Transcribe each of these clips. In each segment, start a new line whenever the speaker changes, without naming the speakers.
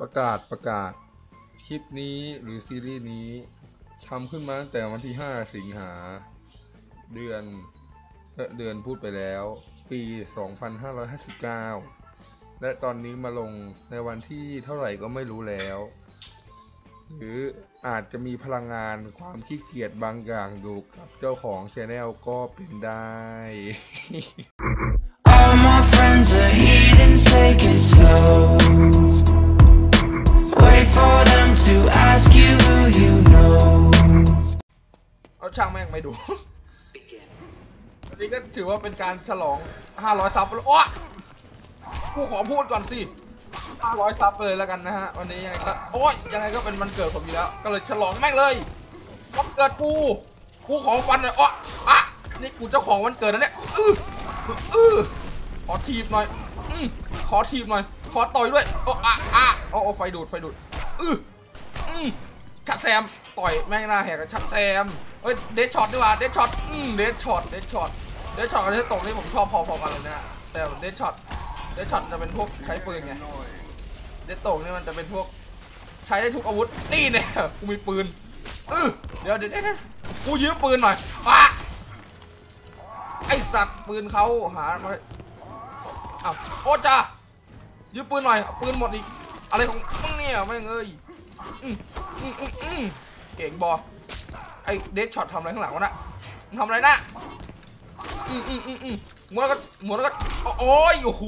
ประกาศประกาศ คลิปนี้หรือซีรีส์นี้ทำขึ้นมาตั้งแต่วันที่ 5 สิงหา เดือนเดือนพูดไปแล้ว ปี 2559 และตอนนี้มาลงในวันที่เท่าไหร่ก็ไม่รู้แล้ว หรืออาจจะมีพลังงานความขี้เกียจบางอย่างอยู่กับเจ้าของช anel ก็เป็นได้
All my friends are heathens, take it slow.
ช่างแม่งไม่ดู อันนี้ก็ถือว่าเป็นการฉลอง 500 ซับแล้วโอ้กูขอพูดก่อนสิ 500 ซับเลยแล้วกันนะฮะ วันนี้ยังไงก็โอ้ยยังไงก็เป็นวันเกิดผมอยู่แล้ว ก็เลยฉลองแม่งเลยวันเกิดกูกูขอฟันหน่อยอ้ออะนี่กูเจ้าของวันเกิดนะเนี่ยอื้ออื้อขอทีบหน่อยอือขอทีบหน่อย ขอต่อยด้วยโอ้อะอะโอ้โอ้ไฟดูดไฟดูดอื้ออือชัดแซมต่อยแม่งหน้าแหกกับชัดแซม เฮ้ยเดชช็อตดีกว่าเดชช็อตอืมเดชช็อตเดชช็อตเดชช็อตกับเดชตกนี่ผมชอบพอๆกันเลยนะแต่เดชช็อตเดชช็อตจะเป็นพวกใช้ปืนไงเดชตกนี่มันจะเป็นพวกใช้ได้ทุกอาวุธนี่เนี่ยกูมีปืนเออเดี๋ยวเดี๋ยวกูยืมปืนหน่อยปะไอสัตว์ปืนเขาหามาอ้าวโอ้จ้ายืมปืนหน่อยปืนหมดอีกอะไรของมึงเนี่ยแม่งเอ้ยเก่งบอ ไอเดชช็อตทำอะไรข้างหลังวะน่ะมึงทำอะไรนะอืมอืมอืมอืมหมุนแล้วก็หมุนแล้วก็โอ้ยโอ้โห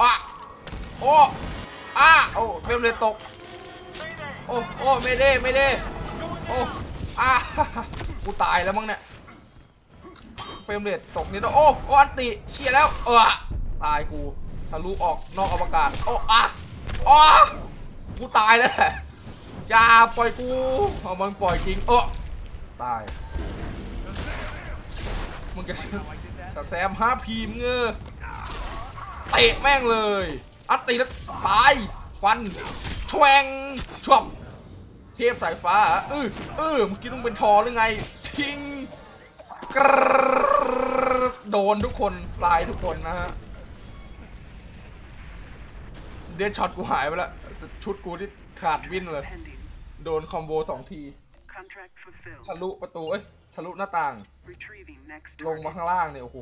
อะโอ้อะโอ้เฟรมเรทตกโอ้โอ้ไม่ได้ไม่ได้โอ้อะกูตายแล้วมั้งเนี่ยเฟรมเรทตกนิดโอ้โอ้อันติเชียแล้วเออตายกูทะลุออกนอกอวกาศโอ้อะอ๋อกูตายแล้วอย่าปล่อยกูเอามันปล่อยจริงเออ ตาย มึงจะจะแซมห้าพีมเงอเตะแม่งเลย อันตีแล้วตายฟันแชวงชวบเทพสายฟ้าเออเออเมื่อกี้ต้องเป็นทอหรือไง ทิ้งกรดโดนทุกคนตายทุกคนนะฮะ เดชช็อตกูหายไปแล้วชุดกูที่ขาดวินเลย
Pending.
โดนคอมโบสองที
Contract fulfilled.
ทะลุประตู เอ้ย ทะลุหน้าต่าง
Retrieving next
ลงมา
target.
ข้างล่างเนี่ย โอ้โห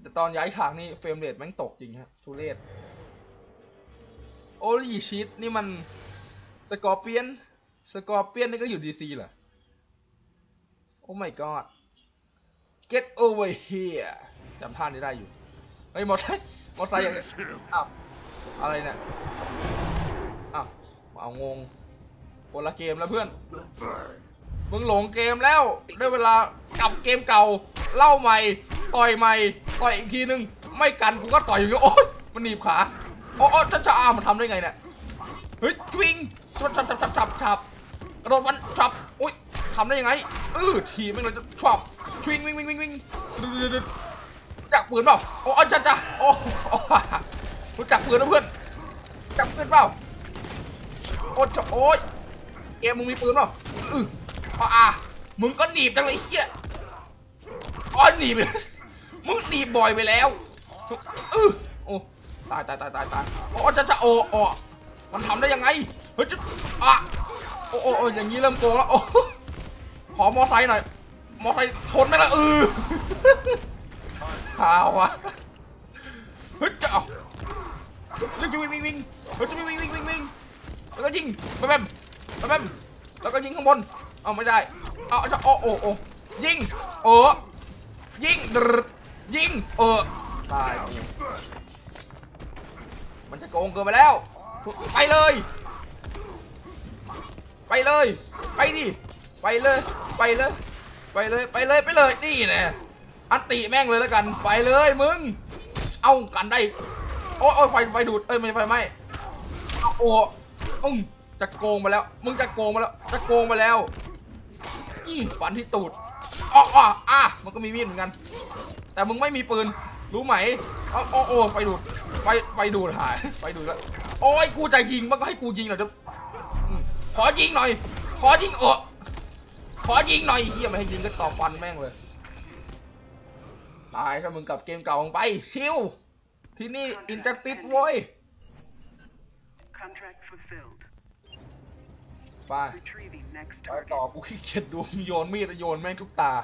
แต่ตอนย้ายฉากนี่เฟรมเรทแม่งตกจริงฮะ ทุเรศ โอลีชิตนี่มันสกอร์เปียน สกอร์เปียนนี่ก็อยู่ดีซีเหรอ โอ้ my god get over here จำท่านี้ได้อยู่ เฮ้ย มอไซค์มอไซค์อย่างอ้าวอะไรเนี่ยอ้าวเอางง คนละเกมแล้วเพื่อน มึงหลงเกมแล้วได้เวลากลับเกมเก่า เล่าใหม่ ต่อยใหม่ ต่อยอีกทีนึง ไม่กันกูก็ต่อยอยู่โอ๊ยมันหนีบขา โอ้โอ้จะจะอ้ามันทำได้ไงเนี่ย เฮ้ยทวิงชับชับชับชับชับชับกระโดดฟันชับอุ้ยทำได้ยังไงเออทีไม่งเลยจะชับทวิงวิ่งวิ่งวิ่งวิ่งดึดดึดจักปืนเปล่า โอ้จ้าจ้าโอ้โอ้รู้จักปืนนะเพื่อนจักปืนเปล่า โอ้จะโอ้ย เกมมึงมีปืนเปล่าอืออะอะมึงก็หนีบจังเลยเฮียอ๋อหนีบเลยมึงหนีบบ่อยไปแล้วอือโอ้ตายตายตายตายตายโอ้จ้าจ้าโอ้โอ้มันทำได้ยังไงเฮ้ยจะอะโอ้โอ้โออย่างนี้เริ่มโกงแล้วโอ้ขอมอไซค์หน่อยมอไซค์ทนไหมล่ะเออหาวะเฮ้ยจะเอาเฮ้ยจะวิ่งวิ่งวิ่งเฮ้ยจะวิ่งวิ่งวิ่งวิ่งวิ่งแล้วก็ยิงไปแบม ไปแบแล้วก็ยิงข้างบน เอาไม่ได้ เอาจะโอ้โอ้โอ้ยิงเออยิงดรยิงเออตาย มันจะโกงเกินไปแล้ว ไปเลย ไปเลย ไปดิ ไปเลย ไปเลย ไปเลย ไปเลย ไปเลย นี่แน่อันติแม่งเลยแล้วกัน ไปเลยมึง เอากันได้ โอ้ยไฟ ไฟดูด เอ้ยไม่ไฟไหมอาโอ้อึ้ง จะโกงมาแล้ว มึงจะโกงมาแล้ว จะโกงมาแล้วอืมฟันที่ตูดอ้ออ้ออะมันก็มีมีดเหมือนกัน แต่มึงไม่มีปืน รู้ไหมอาโอ้โอ้ไฟดูด ไฟ ไฟดูดหาย ไฟดูดแล้ว โอ้ย กูจะยิง มันก็ให้กูยิงหน่อยจะขอยิงหน่อย ขอยิงเออขอยิงหน่อยเฮียไม่ให้ยิงก็ต่อฟันแม่งเลย ตายถ้ามึงกลับเกมเก่ามึงไป ชิว ที่นี่อินเตอร์ติดโว้ย
Contract fulfilled.
ไป
Retrieving next
ไป
target.
ต่อกูขี้เกียจดูโยนมีดโยนแม่งทุกตา